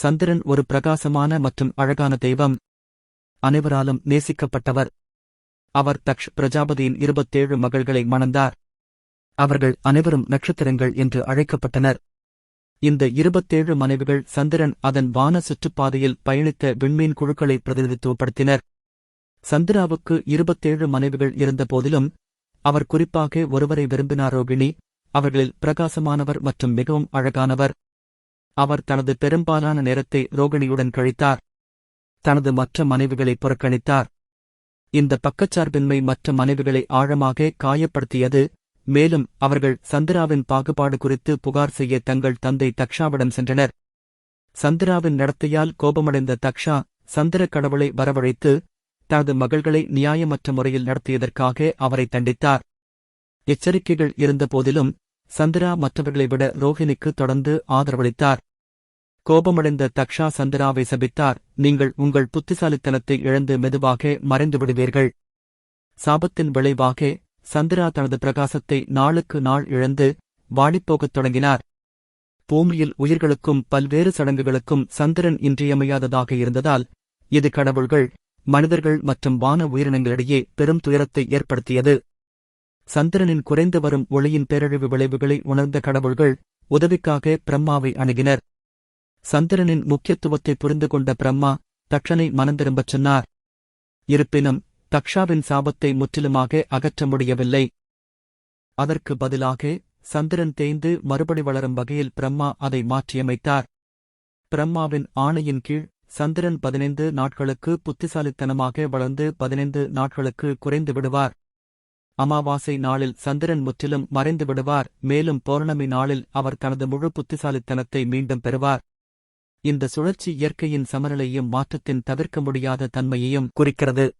சந்திரன் ஒரு பிரகாசமான மற்றும் அழகான தெய்வம். அனைவராலும் நேசிக்கப்பட்டவர். அவர் தக்ஷ் பிரஜாபதியின் இருபத்தேழு மகள்களை மணந்தார். அவர்கள் அனைவரும் நட்சத்திரங்கள் என்று அழைக்கப்பட்டனர். இந்த இருபத்தேழு மனைவிகள் சந்திரன் அதன் வான சுற்றுப்பாதையில் பயணித்த விண்மீன் குழுக்களை பிரதிநிதித்துவப்படுத்தினர். சந்திராவுக்கு இருபத்தேழு மனைவிகள் இருந்தபோதிலும் அவர் குறிப்பாக ஒருவரை விரும்பினார் ரோகிணி அவர்களில் பிரகாசமானவர் மற்றும் மிகவும் அழகானவர். அவர் தனது பெரும்பாலான நேரத்தை ரோகிணியுடன் கழித்தார். தனது மற்ற மனைவிகளை புறக்கணித்தார். இந்த பக்கச்சார்பின்மை மற்ற மனைவிகளை ஆழமாக காயப்படுத்தியது மேலும் அவர்கள் சந்திராவின் பாகுபாடு குறித்து புகார் செய்ய தங்கள் தந்தை தக்ஷாவிடம் சென்றனர். சந்திராவின் நடத்தையால் கோபமடைந்த தக்ஷா சந்திர கடவுளை வரவழைத்து தனது மகள்களை நியாயமற்ற முறையில் நடத்தியதற்காக அவரை தண்டித்தார். எச்சரிக்கைகள் இருந்தபோதிலும் சந்திரா மற்றவர்களை விட ரோஹிணிக்கு தொடர்ந்து ஆதரவளித்தார். கோபமடைந்த தக்ஷா சந்திராவை சபித்தார். நீங்கள் உங்கள் புத்திசாலித்தனத்தை இழந்து மெதுவாக மறைந்து விடுவீர்கள் சாபத்தின் விளைவாக சந்திரா தனது பிரகாசத்தை நாளுக்கு நாள் இழந்து வாடிப்போகத் தொடங்கினார். பூமியில் உயிர்களுக்கும் பல்வேறு சடங்குகளுக்கும் சந்திரன் இன்றியமையாததாக இருந்ததால் இது கடவுள்கள் மனிதர்கள் மற்றும் வான உயிரினங்களிடையே பெரும் துயரத்தை ஏற்படுத்தியது. சந்திரனின் குறைந்து வரும் ஒளியின் பேரழிவு விளைவுகளை உணர்ந்த கடவுள்கள் உதவிக்காக பிரம்மாவை அணுகினர். சந்திரனின் முக்கியத்துவத்தை புரிந்து கொண்ட பிரம்மா தக்ஷனை மனந்திரும்பச் சொன்னார். இருப்பினும் தக்ஷாவின் சாபத்தை முற்றிலுமாக அகற்ற முடியவில்லை. அதற்கு பதிலாக சந்திரன் தேய்ந்து மறுபடி வளரும் வகையில் பிரம்மா அதை மாற்றியமைத்தார். பிரம்மாவின் ஆணையின் கீழ் சந்திரன் பதினைந்து நாட்களுக்கு புத்திசாலித்தனமாக வளர்ந்து பதினைந்து நாட்களுக்கு குறைந்து விடுவார். அமாவாசை நாளில் சந்திரன் முற்றிலும் மறைந்து விடுவார். மேலும் பௌர்ணமி நாளில் அவர் தனது முழு புத்திசாலித்தனத்தை மீண்டும் பெறுவார். இந்த சுழற்சி இயற்கையின் சமநிலையும் மாற்றத்தின் தவிர்க்க முடியாத தன்மையையும் குறிக்கிறது.